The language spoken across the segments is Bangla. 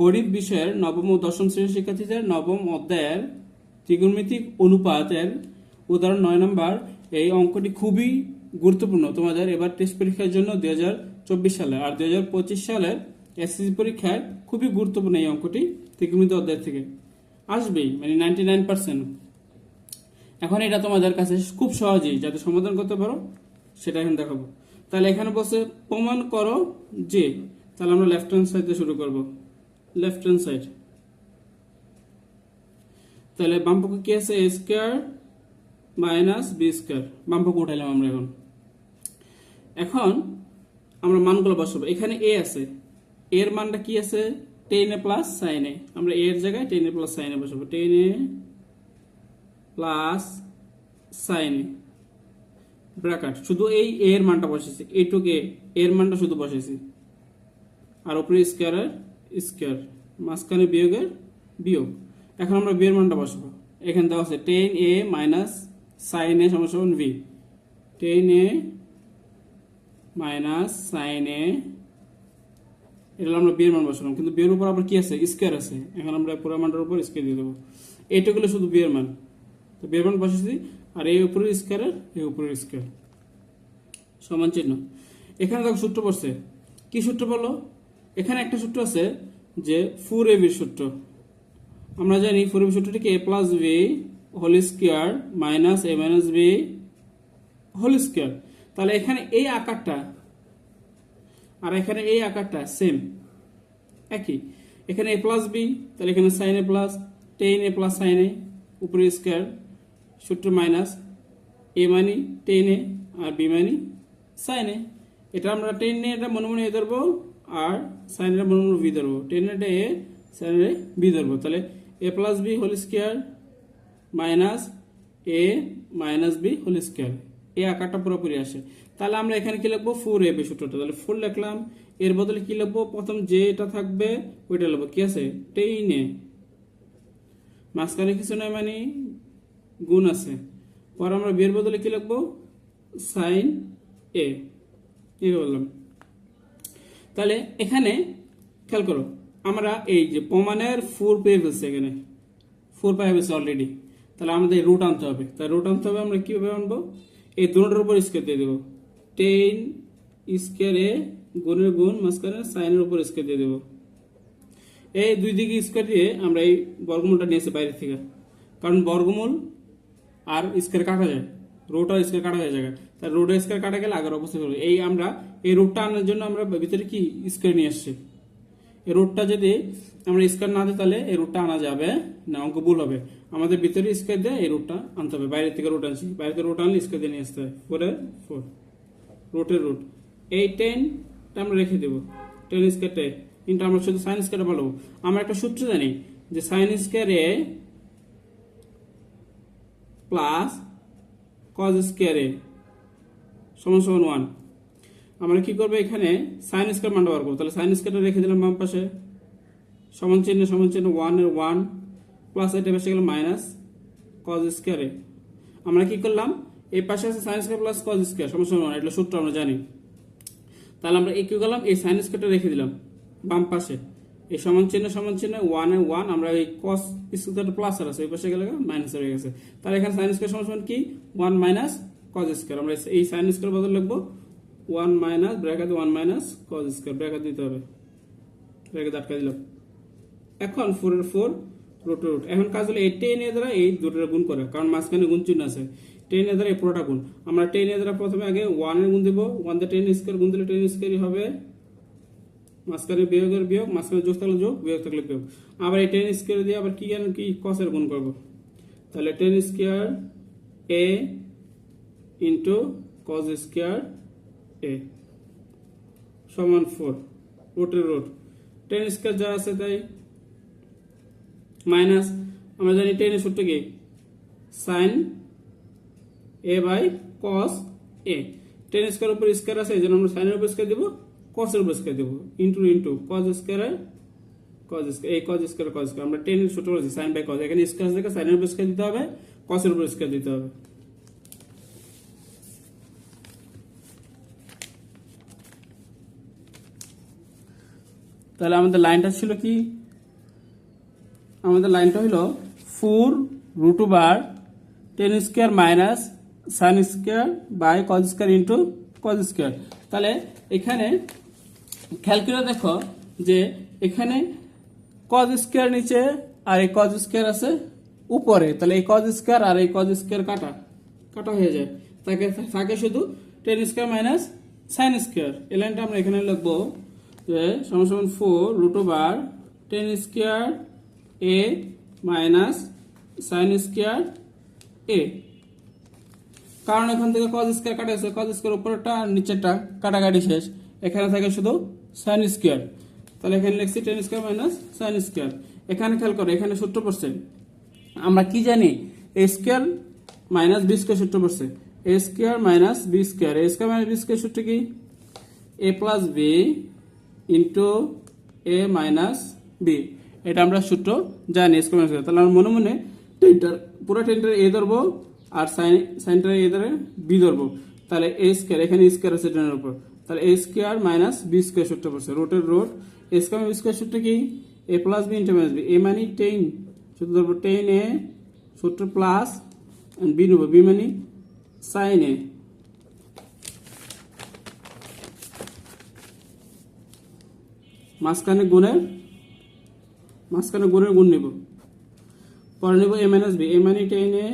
গণিত বিষয়ের নবম ও দশম শ্রেণির শিক্ষার্থীদের নবম অধ্যায়ের ত্রিগোণমিতিক অনুপাতের উদাহরণ নয় নম্বর। এই অঙ্কটি খুবই গুরুত্বপূর্ণ। তোমাদের এবার টেস্ট পরীক্ষার জন্য দুই হাজার চব্বিশ সালে আর দুই হাজার পঁচিশ সালের এসএসসি পরীক্ষায় খুবই গুরুত্বপূর্ণ এই অঙ্কটি ত্রিগোণমিতি অধ্যায় থেকে। আসবেই মানে নাইনটি নাইন পার্সেন্ট এখন এটা তোমাদের কাছে খুব সহজেই যাতে সমাধান করতে পারো, সেটা এখন দেখাবো। তাহলে এখানে বসে প্রমাণ করো যে, তাহলে আমরা লেফট হ্যান্ড সাইড শুরু করব। লেফট হ্যান্ড সাইড তাহলে বাম পক্ষে কি আছে? A square minus B square বাম পক্ষে উঠাইলাম আমরা এখন। এখন আমরা মানগুলো বসাবো। এখানে এ আছে। এর মানটা কি আছে? Tan A plus sine A আমরা এর জায়গায় tan A plus sine A বসাবো। Tan A plus sine A bracket শুধু এই এর মানটা বসেছি। এইটুকে এর মানটা শুধু বসেছি। আর উপরে স্কোয়ারের স্কোয়ার মাঝখানে বিয়োগের বিয়োগ। এখন আমরা বিয়ের মানটা বসাবো। এখানে দেওয়া আছে tan A minus sine A সমান V tan A minus sine A এটা আমরা বিয়ের মান বসালাম। কিন্তু বিয়ের উপর আবার কি আছে? স্কোয়ার আছে। এখন আমরা পুরো মানটার উপর স্কোয়ার দিয়ে দেবো। এইটুকু হলো শুধু বিয়ের মান। তো বিয়ের মান বসেছি। আর এই উপরে স্কোয়ারের এই উপরের স্কোয়ার। সমান চিহ্ন। এখানে দেখো সূত্র পড়ছে কি সূত্র বলো এখানে একটা সূত্র আছে যে ফোর এ বির সূত্র। আমরা জানি ফোর এ সূত্রটি কি? A plus B whole square minus A minus B whole square তাহলে এখানে এই আকারটা আর এখানে এই আকারটা সেম একই। এখানে এ প্লাস বি তাহলে এখানে sine A plus tan A plus sine A উপরে স্কোয়ার সূত্র মাইনাস এ মানি টেন এ আর বি মানি সাইন এ এটা আমরা টেন এ এটা মনে মনে ধরবো আর সাইন এর মনে বি ধরবো টেন এটা এ সাইন এ বি ধরবো তাহলে A plus B whole square minus A minus B whole square এই আকারটা পুরোপুরি আসে। তাহলে আমরা এখানে কি লিখব? ফোর এ বি সূত্রটা তাহলে ফোর লিখলাম। এর বদলে কি লিখব? প্রথম যে এটা থাকবে, ওইটা লিখব। কি আছে? টেন এ মাঝখানে কিছু নয় মানে গুণ আছে। পর আমরা বিয়ের বদলে কি লিখব? সাইন এ এই বললাম। তাহলে এখানে খেয়াল করো, আমরা এই যে প্রমাণের ফোর পেয়ে ফেলছি এখানে। ফোর পেয়ে ফেলছি অলরেডি তাহলে আমাদের রুট আনতে হবে। তাই রুট আনতে হবে আমরা কীভাবে আনব? এই দুটোর উপর স্কোয়ার দিয়ে দেবো। টেন স্কোয়ার গুণের গুণ মাঝখানে সাইনের উপর স্কোয়ার দিয়ে দেবো। এই দুই দিকে স্কোয়ার দিয়ে আমরা এই বর্গমূলটা নিয়েছি বাইরে থেকে। কারণ বর্গমূল আর স্কোয়ার কাটা যায়। আর স্কোয়ার কাটা হয়ে যায় তার আর স্কোয়ার কাটা গেলে আগের অবস্থা হবে এই আমরা, এই রোডটা আনার জন্য আমরা ভিতরে কি স্কোয়ার নিয়ে আসছি এই রোডটা যদি আমরা স্কোয়ার না দিই তাহলে এই রোডটা আনা যাবে না, অঙ্ক ভুল হবে। আমাদের ভিতরে স্কোয়ার দিয়ে এই রোডটা আনতে হবে। বাইরে থেকে রোড আনছি। বাইরে থেকে রোড আনলে স্কোয়ার দিয়ে নিয়ে আসতে হবে ফোরের ফোর রোটের রোড এই টেনটা আমরা রেখে দেবো। টেন স্কোয়ারটা কিন্তু আমরা শুধু সাইন স্কোয়ারটা ভালো। আমরা একটা সূত্র জানি যে sine square plus cos square সমান সমান ওয়ান আমরা কি করব এখানে? সাইন স্কোয়ার মানটা বার করব। তাহলে সাইন স্কোয়ারটা রেখে দিলাম বাম পাশে। সমান চিহ্ন সমান চিহ্ন ওয়ান ওয়ান প্লাস এটা বসে গেল মাইনাস কজ স্কোয়ারে আমরা কি করলাম? এই পাশে আছে sine square plus cos square সমান সমান ওয়ান এটা সূত্র, আমরা জানি। তাহলে আমরা এই কি করলাম, এই সাইন স্কোয়ারটা রেখে দিলাম বাম পাশে। এই সমান চিহ্ন সমান চিহ্ন ওয়ান এ ওয়ান আমরা এই কস স্কোয়ারটা প্লাস আর আছে এই পাশে গেলে মাইনাস হয়ে গেছে। তাহলে এখানে সাইন স্কোয়ার সমান কি? One minus cos square. আমরা এই সাইন স্কোয়ার বদল লিখব one minus bracket one minus cos square. Bracket দিতে হবে। ব্র্যাকেট আটকা দিলাম। এখন ফোর এর ফোর রুট রুট এখন কাজ হলো এই টেন এর দ্বারা এই দুটোর গুণ করে, কারণ মাঝখানে গুণ চিহ্ন আছে। টেন দ্বারা এই পুরোটা গুণ। আমরা টেন এর দ্বারা প্রথমে আগে ওয়ানের গুণ দেবো। ওয়ান দিয়ে টেন স্কোয়ার গুণ দিলে টেন স্কোয়ারই হবে মাঝখানে বিয়োগের বিয়োগ, মাঝখানে যোগ থাকলে যোগ, বিয়োগ থাকলে বিয়োগ। আবার এই টেন স্কোয়ার দিয়ে আবার কি জানেন কি কসের গুণ করব। তাহলে tan square A into cos square A সমান ফোর রুটের রুট টেন স্কোয়ার যা আছে তাই মাইনাস আমরা জানি টেনের সূত্র কি? Sine A by cos A tan square উপর স্কোয়ার আছে, এই জন্য আমরা সাইনের উপর স্কোয়ার দেবো। কসের উপর স্কোয়ার দেবো। Into into cos square cos square এই কজ স্কোয়ার কজ স্কোয়ার আমরা টেনের সূত্র বলছি সাইন বাই কজ এখানে স্কোয়ার থেকে সাইনের উপর স্কোয়ার দিতে হবে কসের উপর স্কোয়ার দিতে হবে। তাহলে আমাদের লাইনটা ছিল কি? আমাদের লাইনটা হলো four root bar tan square minus sine square by cos square into cos square তাহলে এখানে খেয়াল করে দেখো যে এখানে কজ স্কোয়ার নিচে আর এই কজ স্কোয়ার আছে উপরে। তাহলে এই কজ স্কোয়ার আর এই কজ স্কোয়ার কাটা কাটা হয়ে যায়। তাকে থাকে শুধু tan square minus sine square এই লাইনটা আমরা এখানে লিখব যে সমান four root over tan square A minus sine square A কারণ এখান থেকে কজ স্কোয়ার কাটা গেছে কজ স্কোয়ার উপরেরটা আর নিচেরটা কাটাকাটি শেষ। এখানে থাকে শুধু সাইন স্কোয়ার তাহলে এখানে লিখছি tan square minus sine square এখানে খেয়াল করো, এখানে সূত্র পড়ছে। আমরা কি জানি? A square minus B square সূত্র পড়ছে। A square minus B square A square minus B square সূত্র কি? A plus B into A minus B এটা আমরা সূত্র জানি স্কোয়ার মাইনাস তাহলে আমার মনে মনে টেনটার পুরো টেনটার এ ধরবো আর সাইন সাইনটার এ ধরে বি ধরবো। তাহলে এ স্কোয়ার এখানে স্কোয়ার আছে টেনের উপর। তাহলে A square minus B square সূত্র পড়ছে। রোটের root A square B square সূত্র কি? A plus B into minus B A মানে টেন সূত্র ধরবো টেন এ সূত্র প্লাস বি নেব। বি মানে সাইন এ মাঝখানে গুণের মাঝখানে গুণের গুণ নেব। পরে নেব এ মাইনাস বি এ মানে টেন এ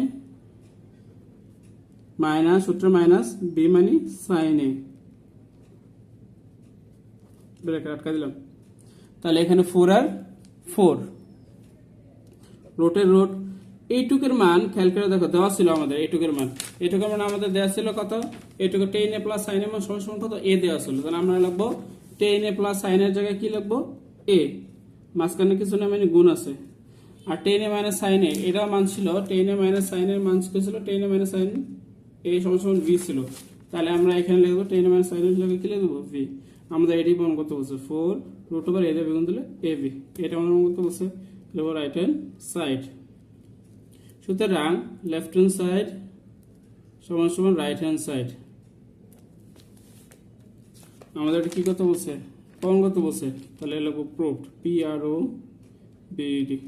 মাইনাস সূত্র মাইনাস বি মানে সাইন এ ব্রেকেট আটকা দিলাম। তাহলে এখানে ফোর আর ফোর রোটের রোট এইটুকের মান খেয়াল করে দেখো, দেওয়া ছিল আমাদের এইটুকের মান। এইটুকের মান আমাদের দেওয়া ছিল কত? এইটুকু tan A plus sine A মান সমান সমান কত? এ দেওয়া ছিল। তাহলে আমরা লিখব টেন এ প্লাস সাইনের জায়গায় কি লিখব? এ মাঝখানে কিছু না মানে গুণ আছে। আর tan A minus sine A, এটাও মান ছিল। টেন এ মাইনাস সাইনের মান ছিল? Tan A minus sine A সমান সমান ভি ছিল। তাহলে আমরা এখানে লিখব টেন এ মাইনাস সাইনের জায়গায় কি লিখব? ভি আমাদের এটি প্রমাণ করতে বলছে ফোর রুট ওভার এ বেগুন দিলে এ ভি এটা আমরা প্রমাণ করতে বলছে লিখব রাইট হ্যান্ড সাইড সুতরাং লেফট হ্যান্ড সাইড সমান সমান রাইট হ্যান্ড সাইড আমাদের এটা কি করতে বলছে? প্রমাণ করতে বলছে। তাহলে লিখব proofed P R O BD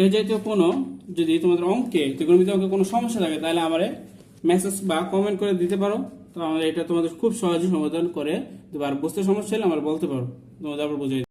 এর জাতীয় কোনো যদি তোমাদের অঙ্কে ত্রিকোণমিতি অঙ্কে কোনো সমস্যা থাকে, তাহলে আমারে মেসেজ বা কমেন্ট করে দিতে পারো। তো এটা তোমাদের খুব সহজে সমাধান করে আর বুঝতে সমস্যা হলে আমার বলতে পারো। তোমাদের আবার বুঝাই